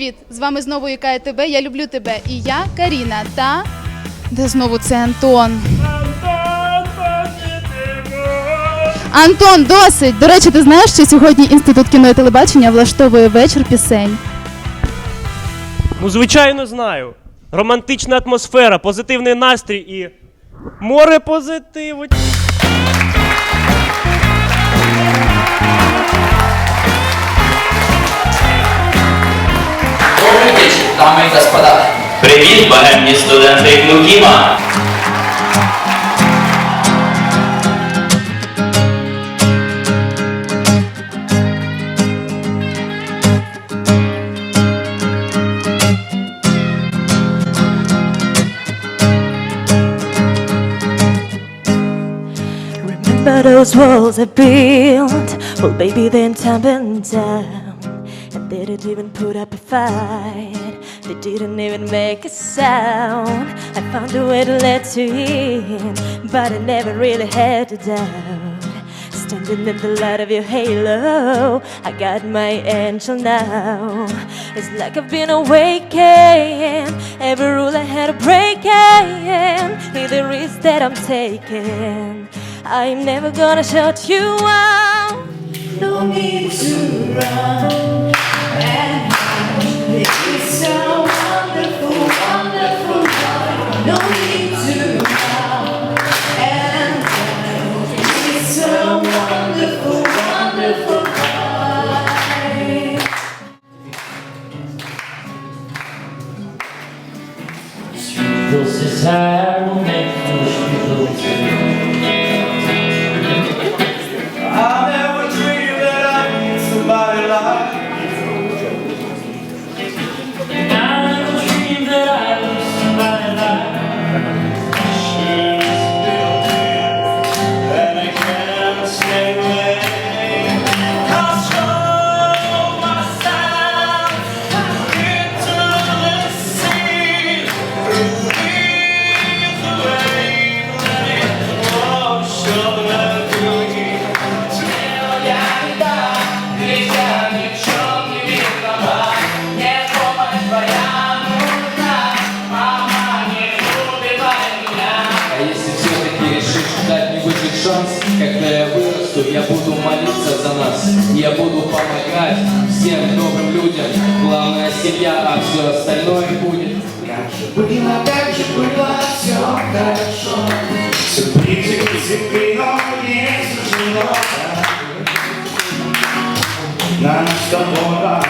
Привіт! З вами знову ЮКА ТБ. Я люблю тебе. І я Каріна та. Де знову це Антон? Антон, досить! До речі, ти знаєш, що сьогодні інститут кіно і телебачення влаштовує вечір пісень. Ну, звичайно, знаю. Романтична атмосфера, позитивний настрій і море позитиву. дамы и господа. Привіт, богемні студенти Клукіма! Remember those walls I built? Well, baby, then tumbling down. And they didn't even put up a fight. They didn't even make a sound. I found a way to let you in, but I never really had a doubt. Standing in the light of your halo, I got my angel now. It's like I've been awakened. Every rule I had to break, need the risk that I'm taking. I'm never gonna shut you out. No need to run wonderful, нас. Я буду помогать всем добрым людям. Главное семья, а все остальное будет. Было, как же было все хорошо Все ближе к тебе, но не суждено Нам с тобой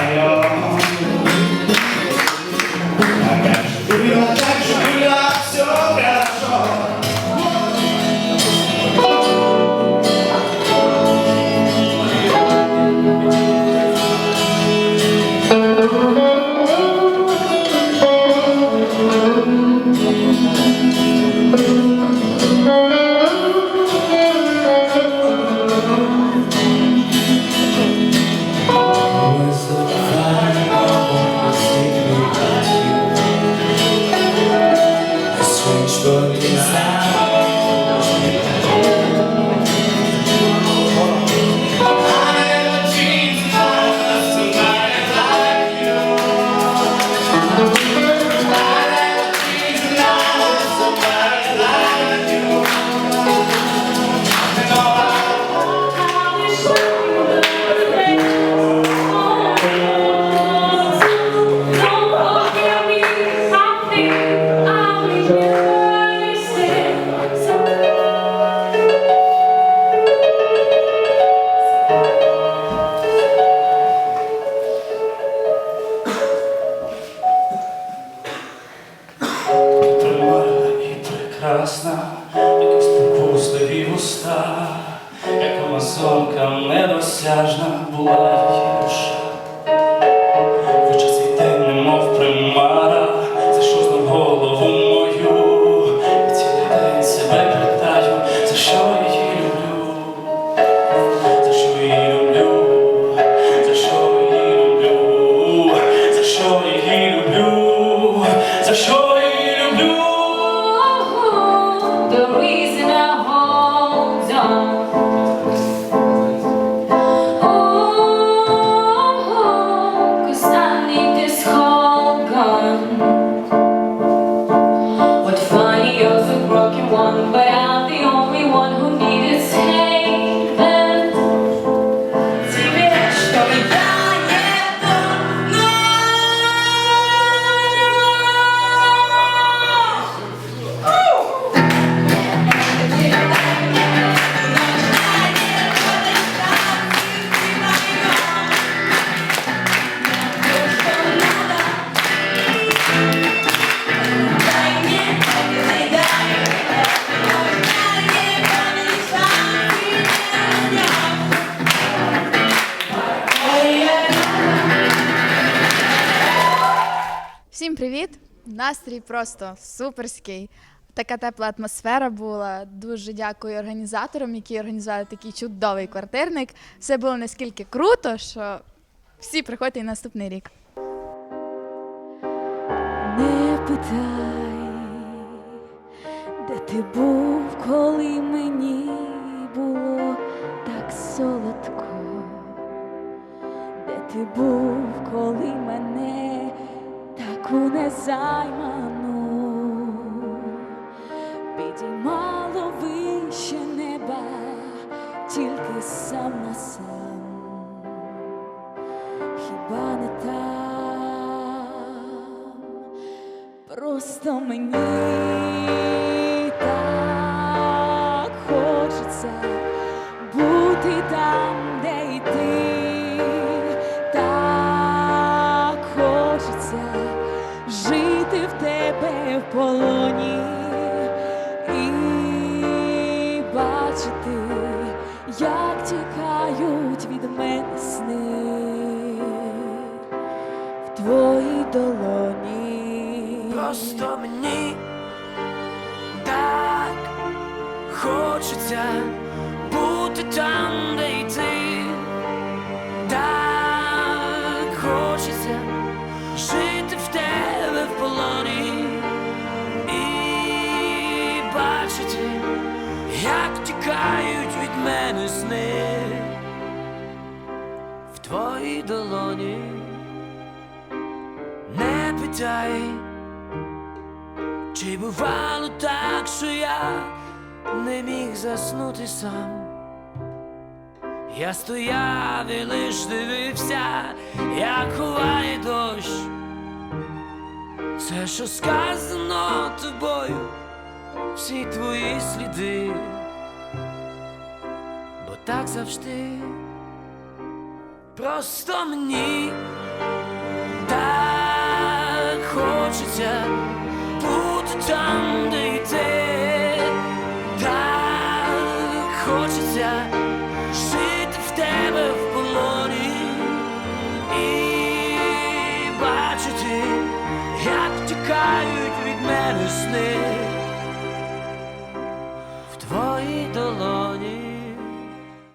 coração. Привіт! Настрій просто суперський. Така тепла атмосфера була. Дуже дякую організаторам, які організували такий чудовий квартирник. Все було наскільки круто, що всі приходьте і наступний рік. Не питай, де ти був, коли мені було так солодко, незайману підіймало вище неба, тільки сам на сам. Хіба не там? Просто мені твоїй долоні. Просто мені так хочеться бути там, де питай. Чи бувало так, що я не міг заснути сам? Я стояв і лиш дивився, як ховає дощ. Все, що сказано тобою, всі твої сліди, бо так завжди, просто мені так хочеться бути там, де й ти, так хочеться жити в тебе